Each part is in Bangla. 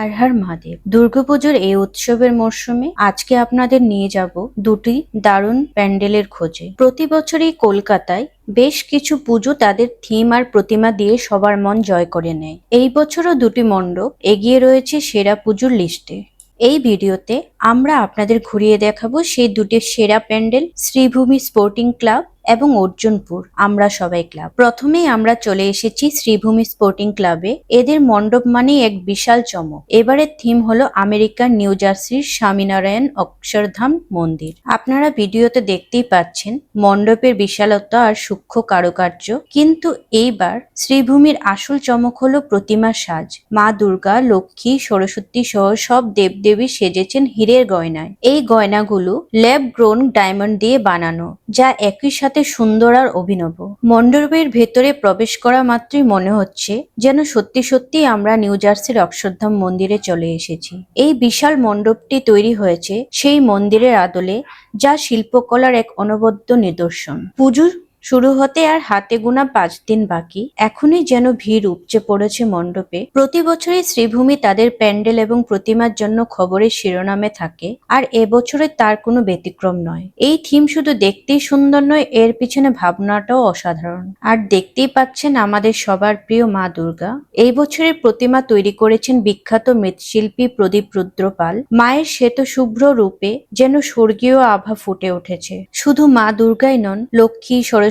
হর হর মহাদেব দুর্গাপুজোর এই উৎসবের মরশুমে আজকে আপনাদের নিয়ে যাব দুটি দারুণ প্যান্ডেলের খোঁজে। প্রতি বছরই কলকাতায় বেশ কিছু পুজো তাদের থিম আর প্রতিমা দিয়ে সবার মন জয় করে নেয়। এই বছরও দুটি মণ্ডপ এগিয়ে রয়েছে সেরা পুজোর লিস্টে। এই ভিডিওতে আমরা আপনাদের ঘুরিয়ে দেখাবো সেই দুটি সেরা প্যান্ডেল শ্রীভূমি স্পোর্টিং ক্লাব এবং অর্জুনপুর। আমরা সবাই ক্লাব। প্রথমেই আমরা চলে এসেছি শ্রীভূমি স্পোর্টিং ক্লাবে। এদের মণ্ডপ মানে এক বিশাল চমক। এবারের থিম হলো আমেরিকার নিউ জার্সির স্বামীনারায়ণ অক্ষরধাম মন্দির। আপনারা ভিডিওতে দেখতেই পাচ্ছেন মণ্ডপের বিশালতা আর সূক্ষ্ম কারুকার্য। কিন্তু এইবার শ্রীভূমির আসল চমক হলো প্রতিমা সাজ। মা দুর্গা, লক্ষ্মী, সরস্বতী সহ সব দেবদেবী সেজেছেন হীরের গয়নায়। এই গয়নাগুলো ল্যাব গ্রোন ডায়মন্ড দিয়ে বানানো, যা একই সাথে সুন্দর আর অভিনব। মণ্ডপের ভেতরে প্রবেশ করা মাত্রই মনে হচ্ছে যেন সত্যি সত্যি আমরা নিউ জার্সির অক্ষরধাম মন্দিরে চলে এসেছি। এই বিশাল মণ্ডপটি তৈরি হয়েছে সেই মন্দিরের আদলে যা শিল্পকলার এক অনবদ্য নিদর্শন। পুজো শুরু হতে আর হাতে গোনা পাঁচ দিন বাকি, এখনই যেন ভিড় উপচে পড়েছে মণ্ডপে। প্রতি বছরই শ্রীভূমি তাদের প্যান্ডেল এবং প্রতিমার জন্য খবরের শিরোনামে থাকে, আর এবছরে তার কোনো ব্যতিক্রম নয়। এই থিম শুধু দেখতেই সুন্দর নয়, এর পিছনে ভাবনাটাও অসাধারণ। আর দেখতেই পাচ্ছেন আমাদের সবার প্রিয় মা দুর্গা। এই বছরের প্রতিমা তৈরি করেছেন বিখ্যাত মৃৎশিল্পী প্রদীপ রুদ্রপাল। মায়ের শ্বেত শুভ্র রূপে যেন স্বর্গীয় আভা ফুটে উঠেছে। শুধু মা দুর্গাই নন, লক্ষ্মী সরস্বতী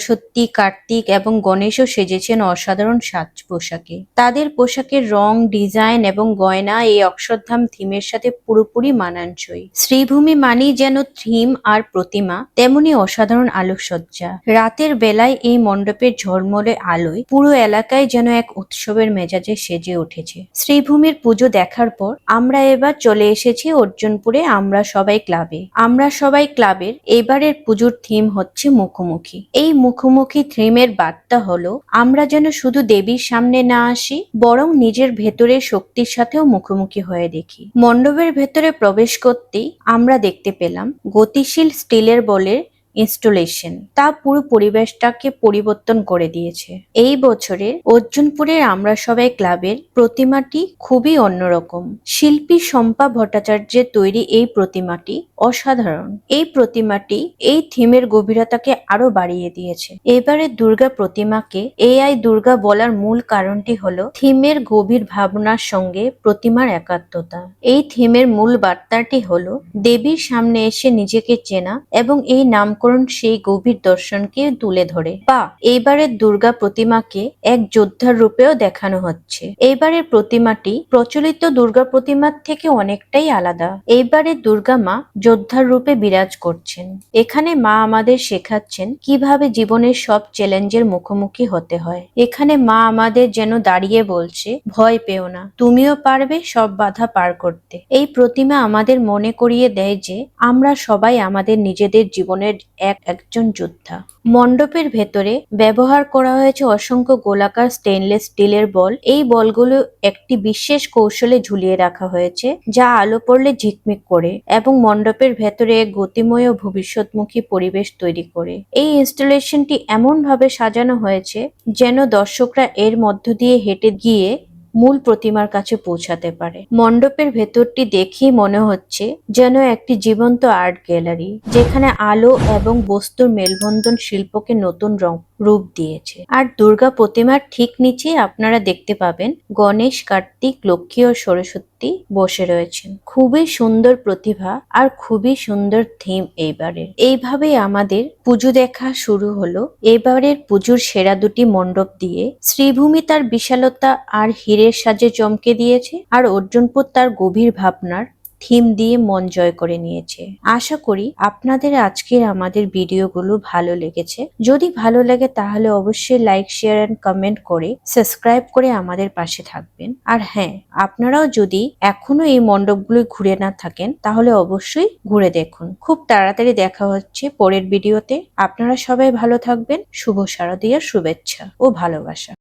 কার্তিক এবং গণেশও সেজেছেন অসাধারণ সাজ পোশাকে। তাদের পোশাকের রং, ডিজাইন এবং গয়না এই অক্ষরধাম থিমের সাথে পুরোপুরি মানানসই। শ্রীভূমি মানেই যেন থিম আর প্রতিমা, তেমনি অসাধারণ আলোকসজ্জা। রাতের বেলায় এই মণ্ডপের ঝলমলে আলোয় পুরো এলাকায় যেন এক উৎসবের মেজাজে সেজে উঠেছে। শ্রীভূমির পুজো দেখার পর আমরা এবার চলে এসেছি অর্জুনপুরে আমরা সবাই ক্লাবে। আমরা সবাই ক্লাবের এবারের পুজোর থিম হচ্ছে মুখোমুখি। এই মুখোমুখি থিমের বার্তা হলো, আমরা যেন শুধু দেবীর সামনে না আসি, বরং নিজের ভেতরে শক্তির সাথেও মুখোমুখি হয়ে দেখি। মণ্ডপের ভেতরে প্রবেশ করতেই আমরা দেখতে পেলাম গতিশীল স্টিলের বলের ইনস্টলেশন, তা পুরো পরিবেশটাকে পরিবর্তন করে দিয়েছে। এই বছরের অর্জুনপুরের আমরা সবাই ক্লাবের প্রতিমাটি খুবই অন্যরকম। শিল্পী শম্পা ভট্টাচার্যের তৈরি এই প্রতিমাটি অসাধারণ। এই প্রতিমাটি এই থিমের গভীরতাকে আরও বাড়িয়ে দিয়েছে। এবারে দুর্গা প্রতিমাকে এআই দুর্গা বলার মূল কারণটি হলো থিমের গভীর ভাবনার সঙ্গে প্রতিমার একাত্মতা। এই থিমের মূল বার্তাটি হলো, দেবীর সামনে এসে নিজেকে চেনা এবং এই নামকরণ সেই গভীর দর্শনকে তুলে ধরে। বা, এইবারের দুর্গা প্রতিমাকে এক যোদ্ধার রূপেও দেখানো হচ্ছে। এইবারের প্রতিমাটি প্রচলিত দুর্গা প্রতিমার থেকে অনেকটাই আলাদা। এইবারের দুর্গা মা যোদ্ধার রূপে বিরাজ করছেন। এখানে মা আমাদের শেখাচ্ছেন কীভাবে জীবনের সব চ্যালেঞ্জের মুখোমুখি হতে হয়। এখানে মা আমাদের যেন দাঁড়িয়ে বলছে, ভয় পেও না, তুমিও পারবে সব বাধা পার করতে। এই প্রতিমা আমাদের মনে করিয়ে দেয় যে, আমরা সবাই আমাদের নিজেদের জীবনের এক একজন যোদ্ধা। মণ্ডপের ভেতরে ব্যবহার করা হয়েছে অসংখ্য গোলাকার স্টেনলেস স্টিলের বল। এই বলগুলো একটি বিশেষ কৌশলে ঝুলিয়ে রাখা হয়েছে, যা আলো পড়লে ঝিকমিক করে এবং মণ্ডপের ভেতরে গতিময় ও ভবিষ্যৎমুখী পরিবেশ তৈরি করে। এই ইনস্টলেশনটি এমন ভাবে সাজানো হয়েছে যেন দর্শকরা এর মধ্য দিয়ে হেঁটে গিয়ে মূল প্রতিমার কাছে পৌঁছাতে পারে। মণ্ডপের ভেতরটি দেখেই মনে হচ্ছে যেন একটি জীবন্ত আর্ট গ্যালারি, যেখানে আলো এবং বস্তুর মেলবন্ধন শিল্পকে নতুন রং রূপ দিয়েছে। আর দুর্গা প্রতিমার ঠিক নিচে আপনারা দেখতে পাবেন গণেশ, কার্তিক, লক্ষ্মী ও সরস্বতী বসে রয়েছেন। খুবই সুন্দর প্রতিভা আর খুবই সুন্দর থিম এইবারের। এইভাবেই আমাদের পুজো দেখা শুরু হলো। এবারের পুজোর সেরা দুটি মণ্ডপ দিয়ে শ্রীভূমি তার বিশালতা আর হীরের সাজে চমকে দিয়েছে। আর অর্জুনপুর তার গভীর ভাবনার থিম দিয়ে মন জয় করে নিয়েছে। আশা করি আপনাদের আজকের আমাদের ভিডিওগুলো ভালো লেগেছে। যদি ভালো লাগে তাহলে অবশ্যই লাইক শেয়ার অ্যান্ড কমেন্ট করে সাবস্ক্রাইব করে আমাদের পাশে থাকবেন। আর হ্যাঁ আপনারাও যদি এখনও এই মণ্ডপগুলো ঘুরে না থাকেন তাহলে অবশ্যই ঘুরে দেখুন। খুব তাড়াতাড়ি দেখা হচ্ছে পরের ভিডিওতে। আপনারা সবাই ভালো থাকবেন। শুভ শারদীয়ার শুভেচ্ছা ও ভালোবাসা।